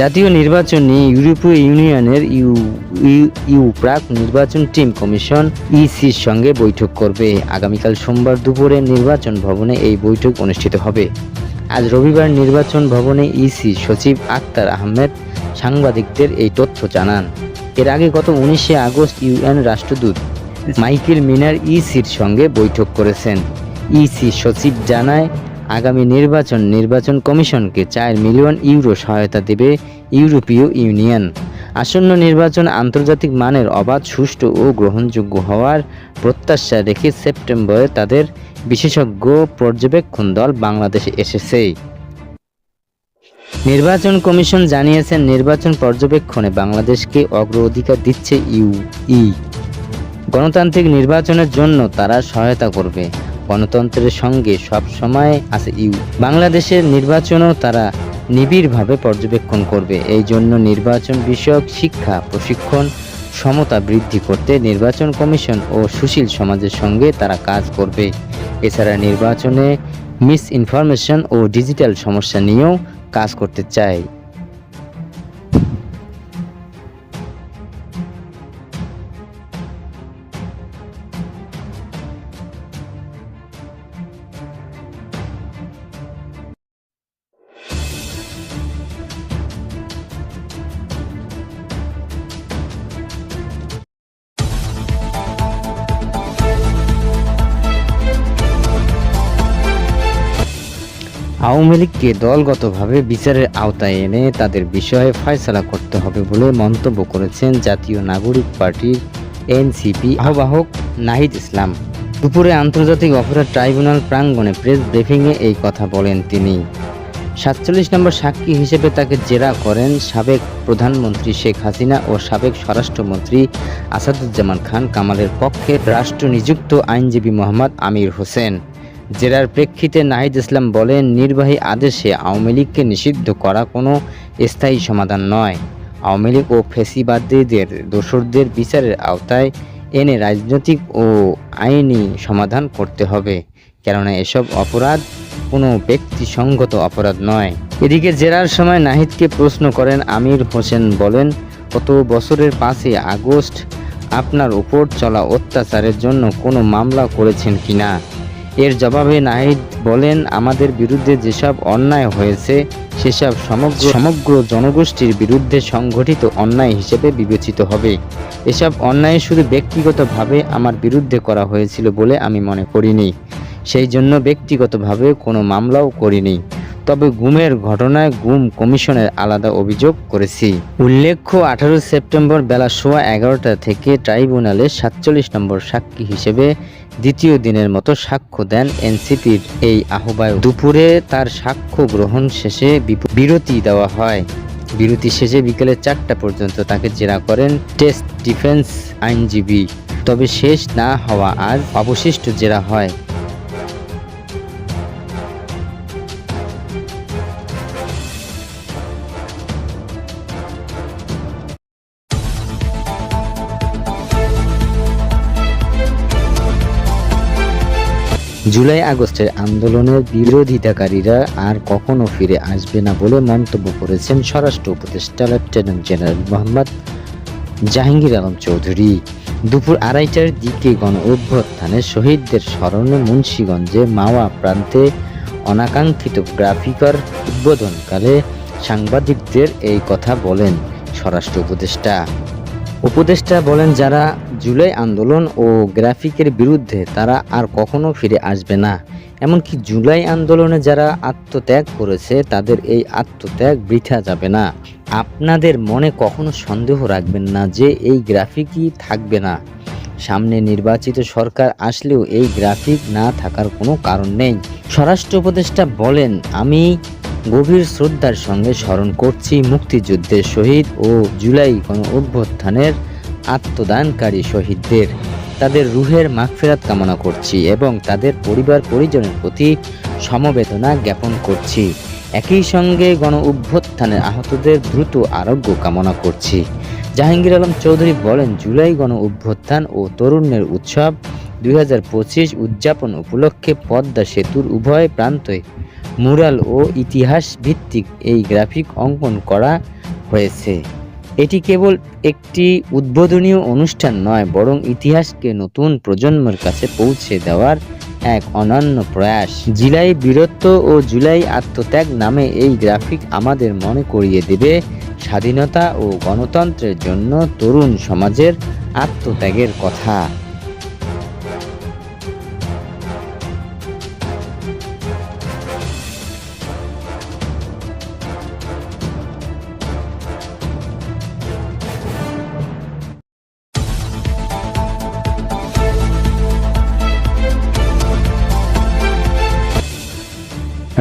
জাতীয় নির্বাচন নিয়ে ইউরোপীয় ইউনিয়নের ইউ ইউ- প্রাক নির্বাচন টিম কমিশন ইসির সঙ্গে বৈঠক করবে। আগামীকাল সোমবার দুপুরে নির্বাচন ভবনে এই বৈঠক অনুষ্ঠিত হবে। আজ রবিবার নির্বাচন ভবনে ইসি সচিব আক্তার আহমেদ সাংবাদিকদের এই তথ্য জানান। এর আগে গত উনিশে আগস্ট ইউএন রাষ্ট্রদূত মাইকেল মিনার ইসির সঙ্গে বৈঠক করেছেন। ইসি সচিব জানায় আগামী নির্বাচন নির্বাচন কমিশনকে চার মিলিয়ন ইউরো সহায়তা দেবে ইউরোপীয় ইউনিয়ন। আসন্ন নির্বাচন আন্তর্জাতিক মানের অবাধ, সুষ্ঠু ও গ্রহণযোগ্য হওয়ার প্রত্যাশা রেখে সেপ্টেম্বরে তাদের বিশেষজ্ঞ পর্যবেক্ষণ দল বাংলাদেশে এসেছে। নির্বাচন কমিশন জানিয়েছেন, নির্বাচন পর্যবেক্ষণে বাংলাদেশকে অগ্রাধিকার দিচ্ছে ইউই গণতান্ত্রিক নির্বাচনের জন্য তারা সহায়তা করবে। গণতন্ত্রের সঙ্গে সব সময় আছে ইউ। বাংলাদেশের নির্বাচনও তারা নিবিড়ভাবে পর্যবেক্ষণ করবে। এই জন্য নির্বাচন বিষয়ক শিক্ষা, প্রশিক্ষণ সমতা বৃদ্ধি করতে নির্বাচন কমিশন ও সুশীল সমাজের সঙ্গে তারা কাজ করবে। এছাড়া নির্বাচনে মিস ইনফরমেশন ও ডিজিটাল সমস্যা নিয়েও কাজ করতে চায়। আওয়ামী লীগকে দলগতভাবে বিচারের আওতায় এনে তাদের বিষয়ে ফয়সলা করতে হবে বলে মন্তব্য করেছেন জাতীয় নাগরিক পার্টির এনসিপি আহ্বায়ক নাহিদ ইসলাম। দুপুরে আন্তর্জাতিক অপরাধ ট্রাইব্যুনাল প্রাঙ্গণে প্রেস ব্রিফিংয়ে এই কথা বলেন তিনি। সাতচল্লিশ নম্বর সাক্ষী হিসেবে তাকে জেরা করেন সাবেক প্রধানমন্ত্রী শেখ হাসিনা ও সাবেক স্বরাষ্ট্রমন্ত্রী আসাদুজ্জামান খান কামালের পক্ষে রাষ্ট্র নিযুক্ত আইনজীবী মোহাম্মদ আমির হোসেন। জেরার প্রেক্ষিতে নাহিদ ইসলাম বলেন, নির্বাহী আদেশে আওয়ামী লীগকে নিষিদ্ধ করা কোনো স্থায়ী সমাধান নয়। আওয়ামী লীগ ও ফেসিবাদীদের দোসরদের বিচারের আওতায় এনে রাজনৈতিক ও আইনি সমাধান করতে হবে। কেননা এসব অপরাধ কোনো ব্যক্তিসঙ্গত অপরাধ নয়। এদিকে জেরার সময় নাহিদকে প্রশ্ন করেন, আমির হোসেন বলেন, গত বছরের পাঁচই আগস্ট আপনার উপর চলা অত্যাচারের জন্য কোনো মামলা করেছেন কিনা? এর জবাবে নাহিদ বলেন, আমাদের বিরুদ্ধে যেসব অন্যায় হয়েছে, সেসব সমগ্র সমগ্র জনগোষ্ঠীর বিরুদ্ধে সংগঠিত অন্যায় হিসেবে বিবেচিত হবে। এসব অন্যায় শুধু ব্যক্তিগতভাবে আমার বিরুদ্ধে করা হয়েছিল বলে আমি মনে করিনি। সেই জন্য ব্যক্তিগতভাবে কোনো মামলাও করিনি। তবে গুমের ঘটনায় গুম কমিশনের আলাদা অভিযোগ করেছি। উল্লেখ্য, আঠারো সেপ্টেম্বর বেলা সোয়া এগারোটা থেকে ট্রাইব্যুনালে সাতচল্লিশ নম্বর সাক্ষী হিসেবে দ্বিতীয় দিনের মতো সাক্ষ্য দেন এনসিপির এই আহ্বায়ক। দুপুরে তার সাক্ষ্য গ্রহণ শেষে বিরতি দেওয়া হয়। বিরতি শেষে বিকেলে চারটা পর্যন্ত তাকে জেরা করেন টেস্ট ডিফেন্স আইনজীবী। তবে শেষ না হওয়া আর অবশিষ্ট জেরা হয়। জুলাই আগস্টের আন্দোলনের বিরোধিতাকারীরা আর কখনো ফিরে আসবে না বলে মন্তব্য করেছেন স্বরাষ্ট্র উপদেষ্টা লেফটেন্যান্ট জেনারেল মোহাম্মদ জাহাঙ্গীর আলম চৌধুরী। দুপুর আড়াইটার দিকে গণ অভ্যুত্থানে শহীদদের স্মরণে মুন্সীগঞ্জে মাওয়া প্রান্তে অনাকাঙ্ক্ষিত গ্রাফিকার উদ্বোধনকালে সাংবাদিকদের এই কথা বলেন স্বরাষ্ট্র উপদেষ্টা। উপদেষ্টা বলেন, যারা জুলাই আন্দোলন ও গ্রাফিকের বিরুদ্ধে তারা আর কখনো ফিরে আসবে না। এমনকি জুলাই আন্দোলনে যারা আত্মত্যাগ করেছে, তাদের এই আত্মত্যাগ বৃথা যাবে না। আপনাদের মনে কখনো সন্দেহ রাখবেন না যে এই গ্রাফিকই থাকবে না। সামনে নির্বাচিত সরকার আসলেও এই গ্রাফিক না থাকার কোনো কারণ নেই। স্বরাষ্ট্র উপদেষ্টা বলেন, আমি গভীর শ্রদ্ধার সঙ্গে স্মরণ করছি মুক্তিযুদ্ধের শহীদ ও জুলাই গণ অভ্যুত্থানের আত্মদানকারী শহীদদের। তাদের রুহের মাগফেরাত কামনা করছি এবং তাদের পরিবার পরিজনের প্রতি সমবেদনা জ্ঞাপন করছি। একই সঙ্গে গণ অভ্যুত্থানের আহতদের দ্রুত আরোগ্য কামনা করছি। জাহাঙ্গীর আলম চৌধুরী বলেন, জুলাই গণ অভ্যুত্থান ও তরুণের উৎসব দুই হাজার পঁচিশ উদযাপন উপলক্ষে পদ্মা সেতুর উভয় প্রান্তে মুরাল ও ইতিহাস ভিত্তিক এই গ্রাফিক অঙ্কন করা হয়েছে। এটি কেবল একটি উদ্বোধনীয় অনুষ্ঠান নয়, বরং ইতিহাসকে নতুন প্রজন্মের কাছে পৌঁছে দেওয়ার এক অনন্য প্রয়াস। জুলাই বীরত্ব ও জুলাই আত্মত্যাগ নামে এই গ্রাফিক আমাদের মনে করিয়ে দেবে স্বাধীনতা ও গণতন্ত্রের জন্য তরুণ সমাজের আত্মত্যাগের কথা।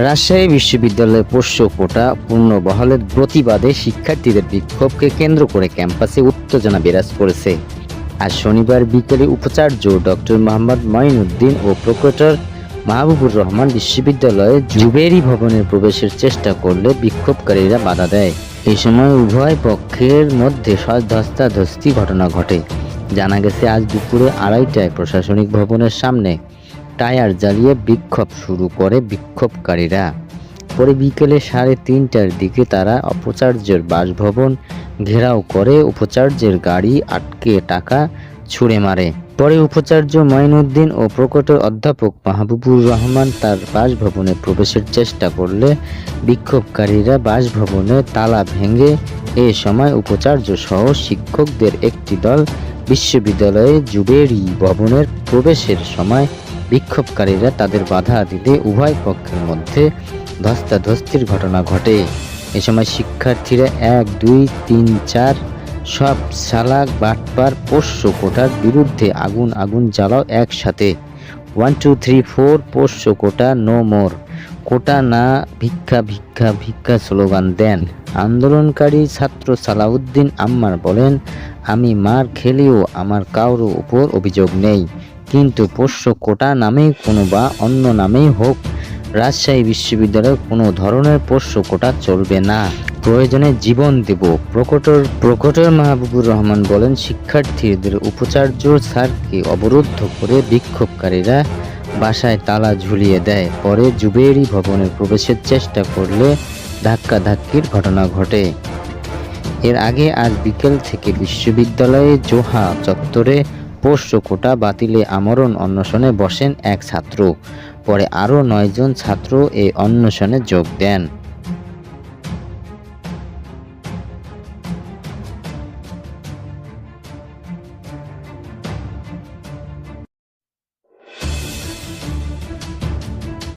রাজশাহী বিশ্ববিদ্যালয়ের পোষ্য কোটা পূর্ণ বহালের প্রতিবাদে শিক্ষার্থীদের বিক্ষোভকে কেন্দ্র করে ক্যাম্পাসে উত্তেজনা বিরাজ করেছে। আজ শনিবার বিকেলে উপাচার্য ডক্টর মোহাম্মদ মঈনুদ্দিন ও প্রোক্রেটর মাহবুবুর রহমান বিশ্ববিদ্যালয়ে জুবেরি ভবনের প্রবেশের চেষ্টা করলে বিক্ষোভকারীরা বাধা দেয়। এই সময় উভয় পক্ষের মধ্যে ধস্তাধস্তি ঘটনা ঘটে। জানা গেছে, আজ দুপুরে আড়াইটায় প্রশাসনিক ভবনের সামনে টায়ার জ্বালিয়ে বিক্ষোভ শুরু করে বিক্ষোভকারীরা। পরে বিকেলে সাড়ে তিনটার দিকে তারা অপচার্যের বাসভবন ঘেরাও করে উপাচার্যের গাড়ি আটকে টাকা ছুঁড়ে মারে। পরে উপাচার্য মঈনুদ্দিন ও প্রকটের অধ্যাপক মাহবুবুর রহমান তার বাসভবনে প্রবেশের চেষ্টা করলে বিক্ষোভকারীরা বাসভবনে তালা ভেঙে এ সময় উপাচার্য সহ শিক্ষকদের একটি দল বিশ্ববিদ্যালয়ে জুবেরি ভবনের প্রবেশের সময় বিক্ষোভকারীরা তাদের বাধা দিতে উভয় পক্ষের মধ্যে ধস্তাধস্তির ঘটনা ঘটে। এ সময় শিক্ষার্থীরা এক, দুই, তিন, চার সব চালাক বাটপার পোষ্য কোটার বিরুদ্ধে আগুন আগুন জ্বালাও একসাথে। ওয়ান, টু, থ্রি, ফোর, পোষ্য কোটা, নো মোর। কোটা না, ভিক্ষা ভিক্ষা ভিক্ষা স্লোগান দেন। আন্দোলনকারী ছাত্র সালাউদ্দিন আম্মার বলেন, আমি মার খেলেও আমার কারও উপর অভিযোগ নেই। কিন্তু পোষ্য কোটা নামেই কোনো বা অন্য নামেই হোক, রাজশাহী বিশ্ববিদ্যালয়ে কোনো ধরনের পোষ্য কোটা চলবে না। প্রয়োজনে জীবন দেব, প্রকটর প্রকটর মাহবুবুর রহমান বলেন, শিক্ষার্থীদের উপাচার্য স্যারকে অবরুদ্ধ করে বিক্ষোভকারীরা বাসায় তালা ঝুলিয়ে দেয়। পরে জুবেরি ভবনে প্রবেশের চেষ্টা করলে ধাক্কাধাক্কির ঘটনা ঘটে। এর আগে আজ বিকেল থেকে বিশ্ববিদ্যালয়ে জোহা চত্বরে পোষ্য কোটা বাতিলে আমরণ অন্বেষণে বসেন এক ছাত্র। পরে আরও নয়জন ছাত্র এই অন্বেষণে যোগ দেন।